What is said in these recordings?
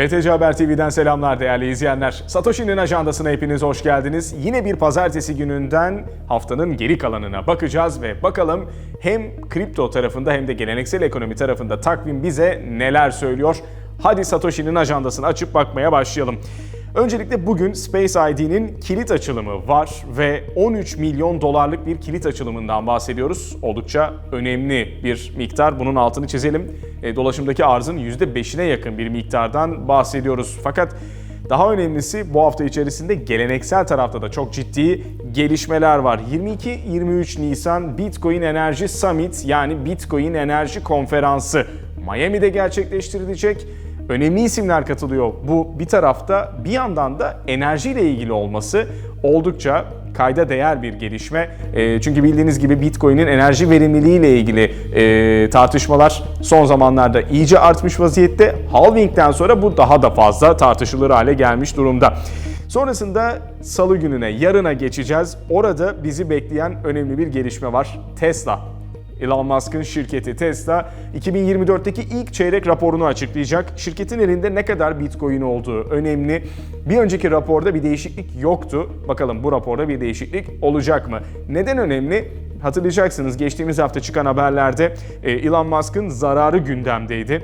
BTC Haber TV'den selamlar değerli izleyenler. Satoshi'nin ajandasına hepiniz hoş geldiniz. Yine bir pazartesi gününden haftanın geri kalanına bakacağız ve bakalım hem kripto tarafında hem de geleneksel ekonomi tarafında takvim bize neler söylüyor. Hadi Satoshi'nin ajandasını açıp bakmaya başlayalım. Öncelikle bugün Space ID'nin kilit açılımı var ve 13 milyon dolarlık bir kilit açılımından bahsediyoruz. Oldukça önemli bir miktar. Bunun altını çizelim. E, Dolaşımdaki arzın %5'ine yakın bir miktardan bahsediyoruz. Fakat daha önemlisi bu hafta içerisinde geleneksel tarafta da çok ciddi gelişmeler var. 22-23 Nisan Bitcoin Enerji Summit yani Bitcoin Enerji Konferansı Miami'de gerçekleştirilecek. Önemli isimler katılıyor. Bu bir tarafta bir yandan da enerjiyle ilgili olması oldukça kayda değer bir gelişme. E, çünkü bildiğiniz gibi Bitcoin'in enerji verimliliği ile ilgili e, tartışmalar son zamanlarda iyice artmış vaziyette. Halving'den sonra bu daha da fazla tartışılır hale gelmiş durumda. Sonrasında salı gününe, yarına geçeceğiz. Orada bizi bekleyen önemli bir gelişme var. Tesla Elon Musk'ın şirketi Tesla 2024'teki ilk çeyrek raporunu açıklayacak. Şirketin elinde ne kadar Bitcoin olduğu önemli. Bir önceki raporda bir değişiklik yoktu. Bakalım bu raporda bir değişiklik olacak mı? Neden önemli? Hatırlayacaksınız geçtiğimiz hafta çıkan haberlerde e, Elon Musk'ın zararı gündemdeydi.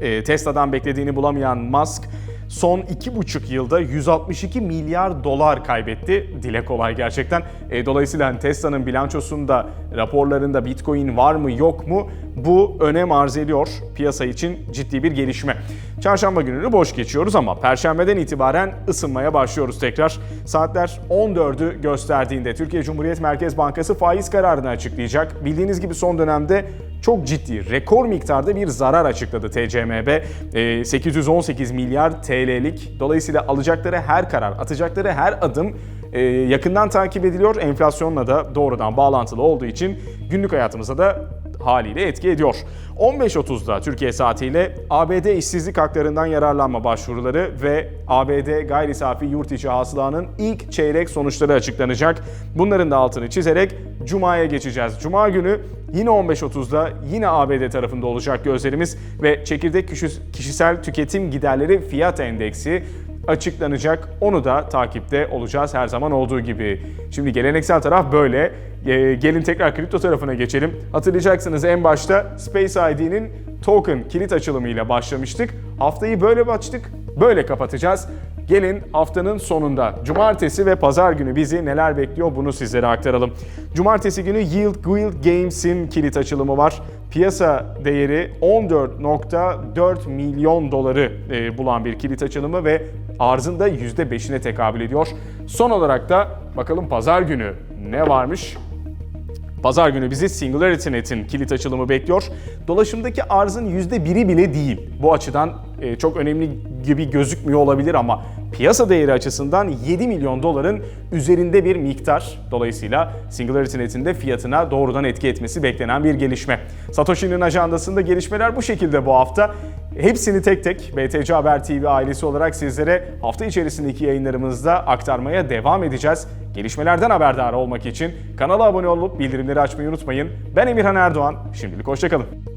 E, Tesla'dan beklediğini bulamayan Musk son 2,5 yılda 162 milyar dolar kaybetti. Dile kolay gerçekten. E, dolayısıyla hani Tesla'nın bilançosunda, raporlarında Bitcoin var mı yok mu bu önem arz ediyor. Piyasa için ciddi bir gelişme. Çarşamba gününü boş geçiyoruz ama Perşembeden itibaren ısınmaya başlıyoruz tekrar. Saatler 14'ü gösterdiğinde Türkiye Cumhuriyet Merkez Bankası faiz kararını açıklayacak. Bildiğiniz gibi son dönemde çok ciddi, rekor miktarda bir zarar açıkladı TCMB. E, 818 milyar TL'lik. Dolayısıyla alacakları her karar, atacakları her adım e, yakından takip ediliyor. Enflasyonla da doğrudan bağlantılı olduğu için günlük hayatımıza da haliyle etki ediyor. 15.30'da Türkiye saatiyle ABD işsizlik haklarından yararlanma başvuruları ve ABD gayri safi yurt içi hasılanın ilk çeyrek sonuçları açıklanacak. Bunların da altını çizerek Cuma'ya geçeceğiz. Cuma günü yine 15.30'da yine ABD tarafında olacak gözlerimiz ve çekirdek kişisel tüketim giderleri fiyat endeksi açıklanacak. Onu da takipte olacağız her zaman olduğu gibi. Şimdi geleneksel taraf böyle. E, gelin tekrar kripto tarafına geçelim. Hatırlayacaksınız en başta Space ID'nin token kilit açılımıyla başlamıştık. Haftayı böyle başladık, böyle kapatacağız. Gelin haftanın sonunda cumartesi ve pazar günü bizi neler bekliyor bunu sizlere aktaralım. Cumartesi günü Yield Guild Games'in kilit açılımı var. Piyasa değeri 14.4 milyon doları e, bulan bir kilit açılımı ve arzın da %5'ine tekabül ediyor. Son olarak da bakalım pazar günü ne varmış? Pazar günü bizi Singularity Net'in kilit açılımı bekliyor. Dolaşımdaki arzın %1'i bile değil. Bu açıdan e, çok önemli gibi gözükmüyor olabilir ama piyasa değeri açısından 7 milyon doların üzerinde bir miktar. Dolayısıyla Singularity Net'in de fiyatına doğrudan etki etmesi beklenen bir gelişme. Satoshi'nin ajandasında gelişmeler bu şekilde bu hafta. Hepsini tek tek BTC Haber TV ailesi olarak sizlere hafta içerisindeki yayınlarımızda aktarmaya devam edeceğiz. Gelişmelerden haberdar olmak için kanala abone olup bildirimleri açmayı unutmayın. Ben Emirhan Erdoğan. Şimdilik hoşçakalın.